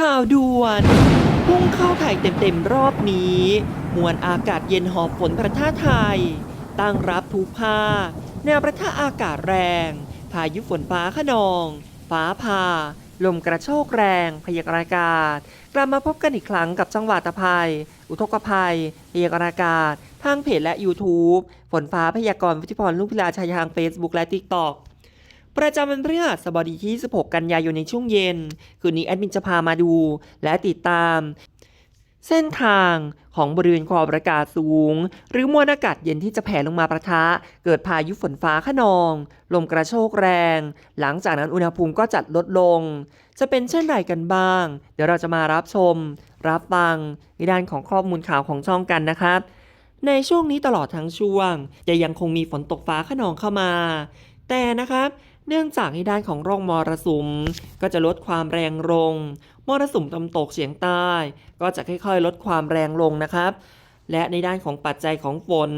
ข่าวด่วนพุ่งเข้าไทยเต็มๆรอบนี้ มวลอากาศเย็นหอบฝนประท่าไทย ตั้งรับทุกภาคแนวประท่าอากาศแรง พายุฝนฟ้าขนอง ฟ้าผ่า ลมกระโชกแรง พยากรณ์อากาศ กลับมาพบกันอีกครั้งกับจังหวัดตะภัย อุทกภัย พยากรณ์อากาศ ทางเพจและ YouTube ฝนฟ้าพยากรณ์วิทยพรลูกพิลาชัยทาง Facebook และ TikTok ประจำวันพฤหัสบดีที่ 16 กันยายนในช่วงเย็น คืนนี้แอดมินจะพามาดู และติดตาม เส้นทางของบริเวณความกดอากาศสูง หรือมวลอากาศเย็นที่จะแผ่ลงมาประทะ เกิดพายุฝนฟ้าขนอง ลมกระโชกแรง หลังจากนั้นอุณหภูมิก็จัดลดลง จะเป็นเช่นไรกันบ้าง เดี๋ยวเราจะมารับชม รับฟังในด้านของข้อมูลข่าวของช่องกันนะครับในช่วงนี้ตลอดทั้งช่วง จะยังคงมีฝนตกฟ้าขนองเข้ามา แต่นะครับ เนื่องจากในด้านของร่องมรสุม ก็จะลดความแรงลง มรสุมตะวันตกเฉียงใต้ ก็จะค่อยๆ ลดความแรงลงนะครับและในด้านของปัจจัยของฝน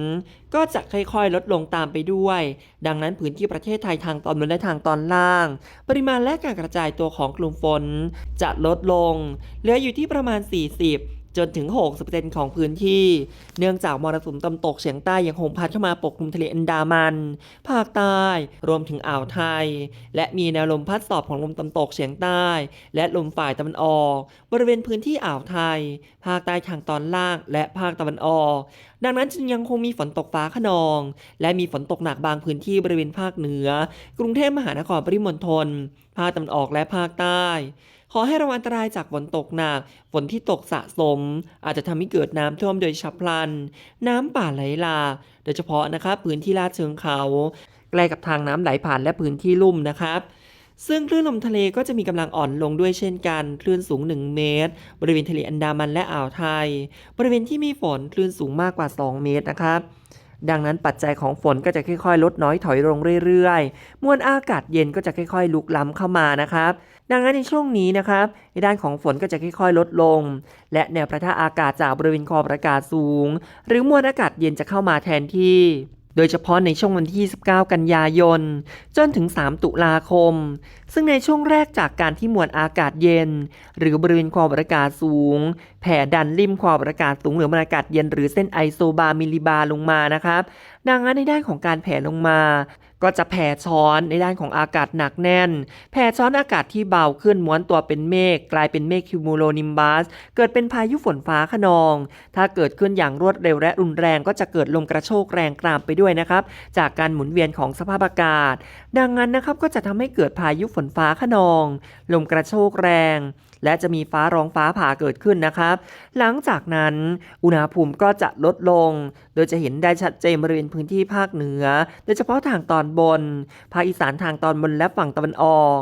ก็จะค่อยๆ ลดลงตามไปด้วย ดังนั้นพื้นที่ประเทศไทยทางตอนบนและทางตอนล่าง ปริมาณและการกระจายตัวของกลุ่มฝน จะลดลง เหลืออยู่ที่ประมาณ 40 จนถึง 60%ของพื้นที่ เนื่องจากมรสุมตะวันตกเฉียงใต้ยังคงพัดเข้ามาปกคลุมทะเลอันดามัน ภาคใต้ รวมถึงอ่าวไทย และมีแนวลมพัดสอบของลมตะวันตกเฉียงใต้ และลมฝ่ายตะวันออก บริเวณพื้นที่อ่าวไทย ภาคใต้ทางตอนล่าง และภาคตะวันออก ดังนั้นจึงยังคงมีฝนตกฟ้าขนอง และมีฝนตกหนักบางพื้นที่บริเวณภาคเหนือ กรุงเทพมหานครปริมณฑลภาคตะวันออกและภาคใต้ ขอให้ระวังอันตรายจากฝนตกหนัก ฝนที่ตกสะสม อาจจะทำให้เกิดน้ำท่วมโดยฉับพลัน น้ำป่าไหลหลากโดยเฉพาะนะครับพื้นที่ลาดเชิงเขา ใกล้กับทางน้ำไหลผ่านและพื้นที่ลุ่มนะครับซึ่งคลื่นลมทะเลก็จะมีกำลังอ่อนลงด้วยเช่นกัน คลื่นสูง 1 เมตร บริเวณทะเลอันดามันและอ่าวไทย บริเวณที่มีฝนคลื่นสูงมากกว่า 2 เมตรนะครับ ดังนั้นปัจจัยของฝนก็จะค่อยๆ ลดน้อยถอยลงเรื่อยๆ มวลอากาศเย็นก็จะค่อยๆ ลุกล้ำเข้ามานะครับ ดังนั้นในช่วงนี้นะครับ ในด้านของฝนก็จะค่อยๆ ลดลง และแนวประทะอากาศจากบริเวณคอประกาศสูง หรือมวลอากาศเย็นจะเข้ามาแทนที่โดยเฉพาะในช่วงวันที่19กันยายน จนถึง 3 ตุลาคม ซึ่งในช่วงแรกจากการที่มวลอากาศเย็น หรือบริเวณความกดอากาศสูง แผ่ดันริมความกดอากาศสูงหรือมวลอากาศเย็นหรือเส้นไอโซบาร์มิลิบาร์ลงมานะครับ ดังนั้นในด้านของการแผ่ลงมา ก็จะแผ่ช้อนในด้านของอากาศหนักแน่น แผ่ช้อนอากาศที่เบาขึ้นม้วนตัวเป็นเมฆกลายเป็นเมฆคิวมูโลนิมบัสเกิดเป็นพายุฝนฟ้าขนอง ถ้าเกิดขึ้นอย่างรวดเร็วและรุนแรงก็จะเกิดลมกระโชกแรงตามไปด้วยนะครับ จากการหมุนเวียนของสภาพอากาศ ดังนั้นนะครับก็จะทำให้เกิดพายุฝนนฟ้าขนอง ลมกระโชกแรง และจะมีฟ้าร้องฟ้าผ่าเกิดขึ้นนะครับ หลังจากนั้นอุณหภูมิก็จะลดลง โดยจะเห็นได้ชัดเจนบริเวณพื้นที่ภาคเหนือ โดยเฉพาะทางตอนบน ภาคอีสานทางตอนบนและฝั่งตะวันออก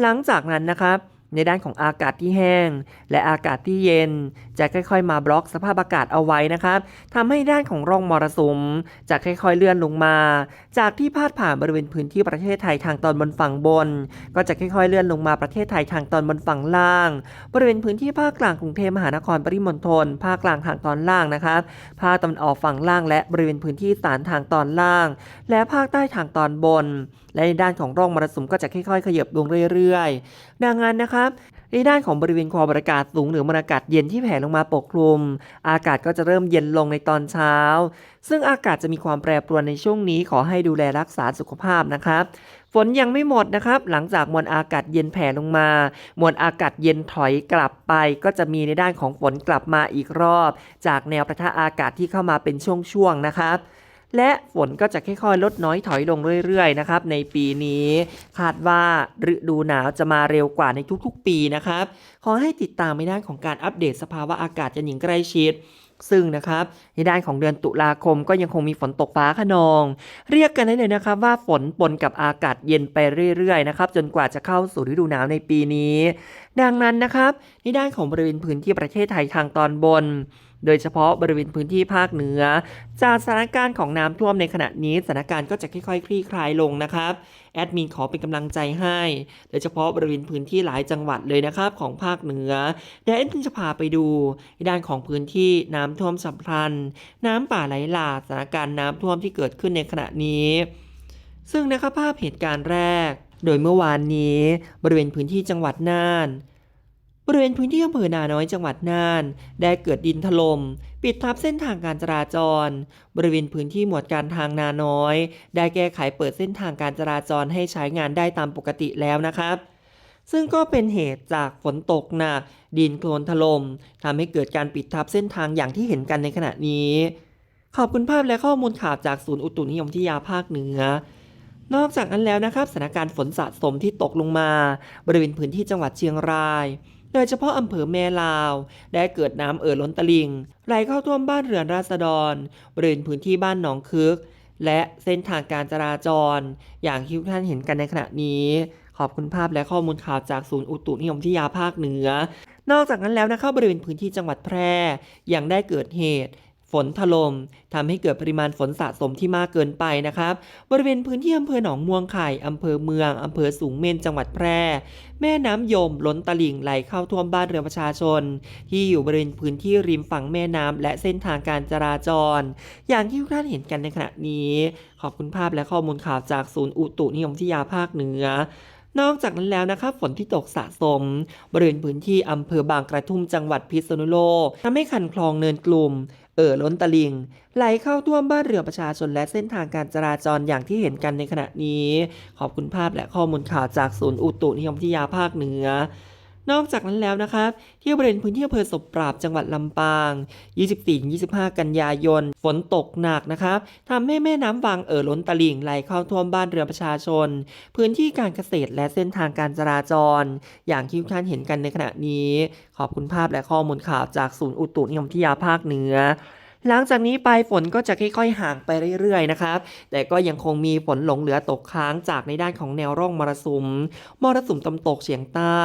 หลังจากนั้นนะครับ ในด้านของอากาศที่แห้ง และอากาศที่เย็น จะค่อยๆ มาบล็อกสภาพอากาศเอาไว้นะครับทำให้ด้านของร่องมรสุมจะค่อยๆ เลื่อนลงมา จากที่พาดผ่านบริเวณพื้นที่ประเทศไทยทางตอนบนฝั่งบน ก็จะค่อยๆ เลื่อนลงมาประเทศไทยทางตอนบนฝั่งล่าง บริเวณพื้นที่ภาคกลางกรุงเทพมหานครปริมณฑลภาคกลางทางตอนล่างนะครับภาคตะวันออกฝั่งล่าง และบริเวณพื้นที่สานทางตอนล่าง และภาคใต้ทางตอนบน และในด้านของร่องมรสุมก็จะค่อยๆ ขยับลงเรื่อยๆ ดังนั้นนะครับในด้านของบริเวณความกดอากาศสูงหรือมวลอากาศเย็นที่แผ่ลงมาปกคลุม อากาศก็จะเริ่มเย็นลงในตอนเช้า ซึ่งอากาศจะมีความแปรปรวนในช่วงนี้ขอให้ดูแลรักษาสุขภาพนะครับฝนยังไม่หมดนะครับ หลังจากมวลอากาศเย็นแผ่ลงมา มวลอากาศเย็นถอยกลับไป ก็จะมีในด้านของฝนกลับมาอีกรอบ จากแนวประทะอากาศที่เข้ามาเป็นช่วงๆนะครับ และฝนก็จะค่อยๆ ลดน้อยถอยลงเรื่อยๆนะครับในปีนี้คาดว่าฤดูหนาวจะมาเร็วกว่าในทุกๆ ปีนะครับขอให้ติดตามในด้านของการอัปเดตสภาวะอากาศกันอย่างใกล้ชิดซึ่งนะครับในด้านของเดือนตุลาคมก็ยังคงมีฝนตกฟ้าขนอง เรียกกันได้เลยนะครับว่าฝนปนกับอากาศเย็นไปเรื่อยๆนะครับจนกว่าจะเข้าสู่ฤดูหนาวในปีนี้ ดังนั้นนะครับในด้านของบริเวณพื้นที่ประเทศไทยทางตอนบน โดยเฉพาะบริเวณพื้นที่ภาคเหนือ จากสถานการณ์ของน้ำท่วมในขณะนี้สถานการณ์ก็จะค่อยๆ คลี่คลายลงนะครับแอดมินขอเป็นกำลังใจให้ โดยเฉพาะบริเวณพื้นที่หลายจังหวัดเลยนะครับของภาคเหนือเดี๋ยวแอดมินจะพาไปดูด้านของพื้นที่น้ำท่วมฉับพันน้ำป่าไหลหลากสถานการณ์น้ำท่วมที่เกิดขึ้นในขณะนี้ ซึ่งนะครับภาพเหตุการณ์แรก โดยเมื่อวานนี้ บริเวณพื้นที่จังหวัดน่าน บริเวณพื้นที่อำเภอนาน้อยจังหวัดน่าน ได้เกิดดินถลม่มปิดทับเส้นทางการจราจร บริเวณพื้นที่หมวดการทางนาน้อย ได้แก้ไขเปิดเส้นทางการจราจรให้ใช้งานได้ตามปกติแล้วนะครับ ซึ่งก็เป็นเหตุจากฝนตกหนักดินโคลนถล่มทำให้เกิดการปิดทับเส้นทางอย่างที่เห็นกันในขณะนี้ ขอบคุณภาพและข้อมูลข่าวจากศูนย์อุตุนิยมวิทยาภาคเหนือนอกจากนั้นแล้วนะครับสถานการณ์ฝนสะสมที่ตกลงมา บริเวณพื้นที่จังหวัดเชียงราย โดยเฉพาะอำเภอแม่ลาว ได้เกิดน้ำเอ่อล้นตลิ่งไหลเข้าท่วมบ้านเรือนราษฎรบริเวณพื้นที่บ้านหนองคึก และเส้นทางการจราจร อย่างที่ทุกท่านเห็นกันในขณะนี้ ขอบคุณภาพและข้อมูลข่าวจากศูนย์อุตุนิยมวิทยาภาคเหนือ นอกจากนั้นแล้วนะครับบริเวณพื้นที่จังหวัดแพร่ยังได้เกิดเหตุ ฝนถล่มทำให้เกิดปริมาณฝนสะสมที่มากเกินไปนะครับ บริเวณพื้นที่อำเภอหนองม่วงไข่อำเภอเมืองอำเภอสูงเม่นจังหวัดแพร่ แม่น้ำยมล้นตลิ่งไหลเข้าท่วมบ้านเรือนประชาชน ที่อยู่บริเวณพื้นที่ริมฝั่งแม่น้ำและเส้นทางการจราจร อย่างที่ทุกท่านเห็นกันในขณะนี้ ขอบคุณภาพและข้อมูลข่าวจากศูนย์อุตุนิยมวิทยาภาคเหนือนอกจากนั้นแล้วนะครับฝนที่ตกสะสม บริเวณพื้นที่อำเภอบางกระทุ่มจังหวัดพิษณุโลกทำให้คันคลองเนินกลุ่ม เอ่อล้นตลิง ไหลเข้าท่วมบ้านเรือนประชาชนและเส้นทางการจราจรอย่างที่เห็นกันในขณะนี้ ขอบคุณภาพและข้อมูลข่าวจากศูนย์อุตุนิยมวิทยาภาคเหนือ นอกจากนั้นแล้วนะครับ ที่บริเวณพื้นที่อำเภอศพปราบจังหวัดลำปาง 24-25 กันยายน ฝนตกหนักนะครับทำให้แม่น้ำวังเอ่อล้นตลิ่งไหลเข้าท่วมบ้านเรือนประชาชน พื้นที่การเกษตรและเส้นทางการจราจร อย่างที่ทุกท่านเห็นกันในขณะนี้ ขอบคุณภาพและข้อมูลข่าวจากศูนย์อุตุนิยมวิทยาภาคเหนือ หลังจากนี้ไปฝนก็จะค่อยๆห่างไปเรื่อยๆนะครับ แต่ก็ยังคงมีฝนหลงเหลือตกค้างจากในด้านของแนวร่องมรสุม มรสุมตะวันตกเฉียงใต้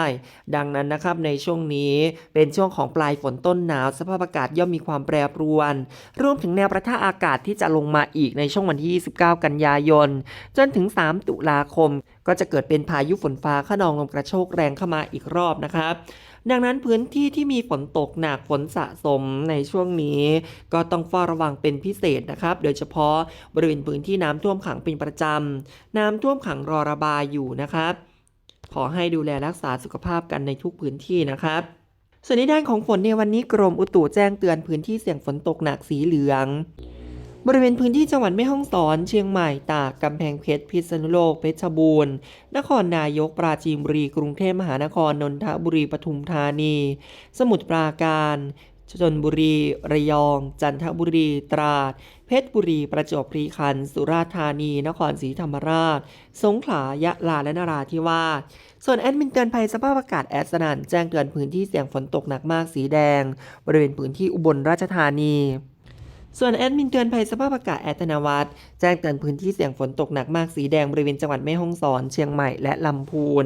ดังนั้นนะครับในช่วงนี้เป็นช่วงของปลายฝนต้นหนาว สภาพอากาศย่อมมีความแปรปรวน รวมถึงแนวประทะอากาศที่จะลงมาอีกในช่วงวันที่ 29 กันยายน จนถึง 3 ตุลาคม ก็จะเกิดเป็นพายุฝนฟ้าขนองลมกระโชกแรงเข้ามาอีกรอบนะครับ ดังนั้นพื้นที่ที่มีฝนตกหนักฝนสะสมในช่วงนี้ ก็ต้องเฝ้าระวังเป็นพิเศษนะครับ โดยเฉพาะบริเวณพื้นที่น้ำท่วมขังเป็นประจำน้ำท่วมขังรอระบายอยู่นะครับ ขอให้ดูแลรักษาสุขภาพกันในทุกพื้นที่นะครับส่วนในด้านของฝนในวันนี้กรมอุตุแจ้งเตือนพื้นที่เสี่ยงฝนตกหนักสีเหลือง บริเวณพื้นที่จังหวัดแม่ฮ่องสอน เชียงใหม่ ตาก กำแพงเพชร พิษณุโลก เพชรบูรณ์ นครนายก ปราจีนบุรี กรุงเทพมหานคร นนทบุรี ปทุมธานี สมุทรปราการชนบุรี ระยอง จันทบุรี ตราด เพชรบุรี ประจวบคีรีขันธ์ สุราษฎร์ธานี นครศรีธรรมราช สงขลา ยะลา และนราธิวาส ส่วนแอดมินเตือนภัยสภาพอากาศแอดสนันแจ้งเตือนพื้นที่เสี่ยงฝนตกหนักมากสีแดง บริเวณพื้นที่อุบลราชธานี ส่วนแอดมินเตือนภัยสภาพอากาศแอดธนวัฒน์แจ้งเตือนพื้นที่เสี่ยงฝนตกหนักมากสีแดงบริเวณจังหวัดแม่ฮ่องสอน เชียงใหม่และลำพูน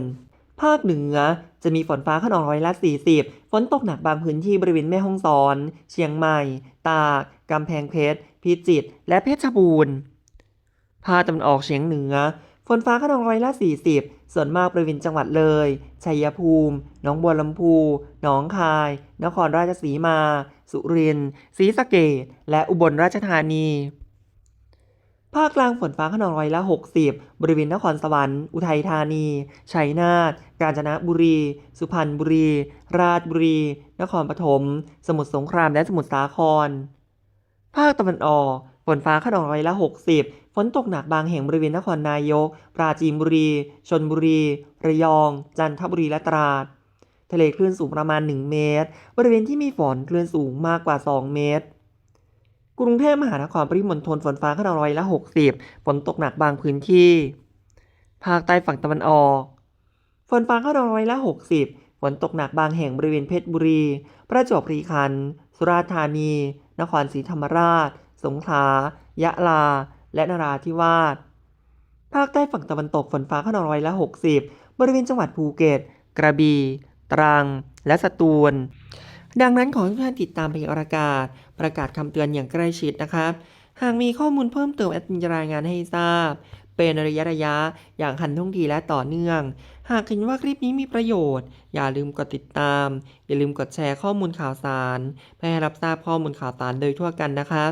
ภาคเหนือจะมีฝนฟ้าขนองร้อยละ40 ฝนตกหนักบางพื้นที่บริเวณแม่ฮ่องสอน เชียงใหม่ ตากกำแพงเพชร พิจิตร และเพชรบูรณ์ ภาคตะวันออกเฉียงเหนือ นฟ้าขนองร้อยละ 40 ส่วนมากบริเวณจังหวัดเลย ชัยภูมิ หนองบัวลำพู หนองคาย นครราชสีมา สุรินทร์ ศรีสะเกษและอุบลราชธานี ภาคกลางฝนฟ้าขนองร้อยละ 60 บริเวณนครสวรรค์ อุทัยธานี ชัยนาท กาญจนบุรี สุพรรณบุรี ราชบุรี นครปฐม สมุทรสงคราม และสมุทรสาคร ภาคตะวันออก นฟ้าขนองร้อยละ 60 ฝนตกหนักบางแห่งบริเวณนครนายก ปราจีนบุรี ชนบุรี ระยอง จันทบุรี และตราด ทะเลคลื่นสูงประมาณ 1 เมตร บริเวณที่มีฝนคลื่นสูงมากกว่า 2 เมตร กรุงเทพมหานครปริมณฑลฝนฟ้าขนองร้อยละ 60 ฝนตกหนักบางพื้นที่ ภาคใต้ฝั่งตะวันออก ฝนฟ้าขนองร้อยละ 60 ฝนตกหนักบางแห่งบริเวณเพชรบุรี ประจวบคีรีขันธ์ สุราษฎร์ธานี นครศรีธรรมราช สงขลา ยะลา และนราธิวาส ภาคใต้ฝั่งตะวันตกฝนฟ้าขนองร้อยละ 60 บริเวณจังหวัดภูเก็ต กระบี่ ตรัง และสตูล ดังนั้นขอให้ทุกท่านติดตามพยากรณ์อากาศ ประกาศคำเตือนอย่างใกล้ชิดนะครับ หากมีข้อมูลเพิ่มเติมแอดมินจะรายงานให้ทราบ เป็นระยะระยะอย่างทันท่วงทีและต่อเนื่อง หากเห็นว่าคลิปนี้มีประโยชน์ อย่าลืมกดติดตาม อย่าลืมกดแชร์ข้อมูลข่าวสารเพื่อให้รับทราบข้อมูลข่าวสารโดยทั่วกันนะครับ